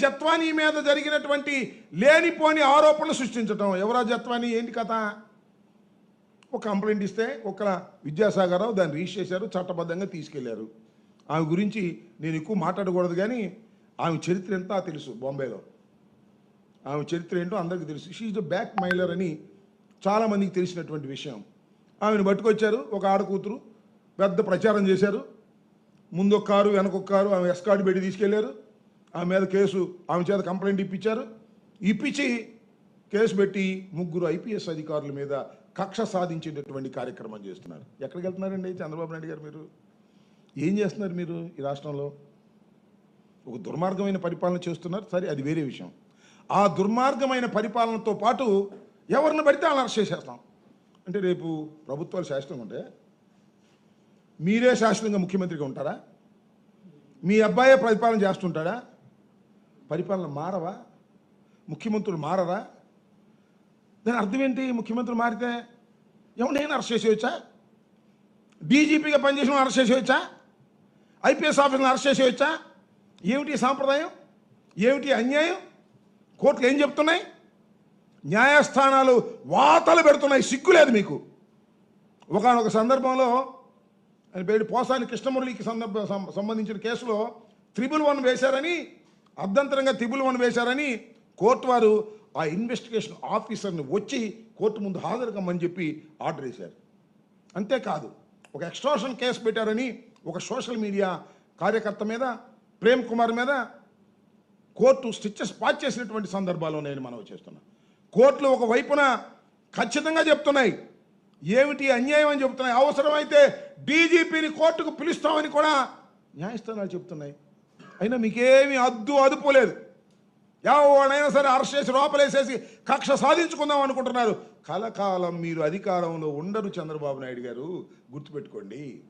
జత్వానీ మీద జరిగినటువంటి లేనిపోని ఆరోపణలు సృష్టించటం. ఎవరా జత్వానీ? ఏంటి కథ? ఒక కంప్లైంట్ ఇస్తే ఒక విద్యాసాగరరావు దాన్ని రిజిస్టర్ చేశారు చట్టబద్ధంగా తీసుకెళ్ళారు. ఆమె గురించి నేను ఎక్కువ మాట్లాడకూడదు కానీ ఆమె చరిత్ర ఎంత తెలుసు బాంబేలో. ఆమె చరిత్ర ఏంటో అందరికీ తెలుసు. షీఈ్ ద బ్యాక్ మైలర్ అని చాలామందికి తెలిసినటువంటి విషయం. ఆమెను పట్టుకొచ్చారు ఒక ఆడకూతురు పెద్ద ప్రచారం చేశారు. ముందు ఒక కారు వెనక కారు ఆమె ఎస్కార్డు పెట్టి తీసుకెళ్ళారు. ఆమె మీద కేసు ఆమె చేత కంప్లైంట్ ఇప్పించారు. ఇప్పించి కేసు పెట్టి ముగ్గురు ఐపీఎస్ అధికారుల మీద కక్ష సాధించేటటువంటి కార్యక్రమం చేస్తున్నారు. ఎక్కడికి వెళ్తున్నారండి చంద్రబాబు నాయుడు గారు మీరు? ఏం చేస్తున్నారు మీరు ఈ రాష్ట్రంలో? ఒక దుర్మార్గమైన పరిపాలన చేస్తున్నారు. సరే అది వేరే విషయం. ఆ దుర్మార్గమైన పరిపాలనతో పాటు ఎవరిని పడితే వాళ్ళని అరెస్ట్ చేసేస్తాం. అంటే రేపు ప్రభుత్వాలు శాశ్వతంగా ఉంటే మీరే శాశ్వతంగా ముఖ్యమంత్రిగా ఉంటారా? మీ అబ్బాయే పరిపాలన చేస్తుంటాడా? పరిపాలన మారవా? ముఖ్యమంత్రులు మారరా? దాని అర్థం ఏంటి? ముఖ్యమంత్రులు మారితే ఎవరినైనా అరెస్ట్ చేసేయచ్చా? డీజీపీగా పనిచేసిన అరెస్ట్ చేసేయచ్చా? ఐపీఎస్ ఆఫీసర్ని అరెస్ట్ చేసేయచ్చా? ఏమిటి సాంప్రదాయం? ఏమిటి అన్యాయం? కోర్టులు ఏం చెప్తున్నాయి? న్యాయస్థానాలు వాతలు పెడుతున్నాయి. సిగ్గులేదు మీకు. ఒకనొక సందర్భంలో ఆయన పేరు పోసాని కృష్ణమురళికి సందర్భ సంబంధించిన కేసులో త్రిబుల్ వన్ వేశారని అర్ధంతరంగా తిబుల్ వన్ వేశారని కోర్టు వారు ఆ ఇన్వెస్టిగేషన్ ఆఫీసర్ని వచ్చి కోర్టు ముందు హాజరు కమ్మని చెప్పి ఆర్డర్ వేశారు. అంతేకాదు ఒక ఎక్స్ట్రాషన్ కేసు పెట్టారని ఒక సోషల్ మీడియా కార్యకర్త మీద ప్రేమ్ కుమార్ మీద కోర్టు స్టిచ్చెస్ పాస్ చేసినటువంటి సందర్భాలు నేను మనవి చేస్తున్నా. కోర్టులు ఒక వైపున ఖచ్చితంగా చెప్తున్నాయి ఏమిటి అన్యాయం అని చెప్తున్నాయి అవసరమైతే డీజీపీని కోర్టుకు పిలుస్తామని కూడా న్యాయస్థానాలు చెప్తున్నాయి. అయినా మీకేమీ అద్దు అదుపు లేదు. ఎవడైనా సరే అరెస్ట్ చేసి లోపలేసేసి కక్ష సాధించుకుందాం అనుకుంటున్నారు. కలకాలం మీరు అధికారంలో ఉండరు చంద్రబాబు నాయుడు గారు. గుర్తుపెట్టుకోండి.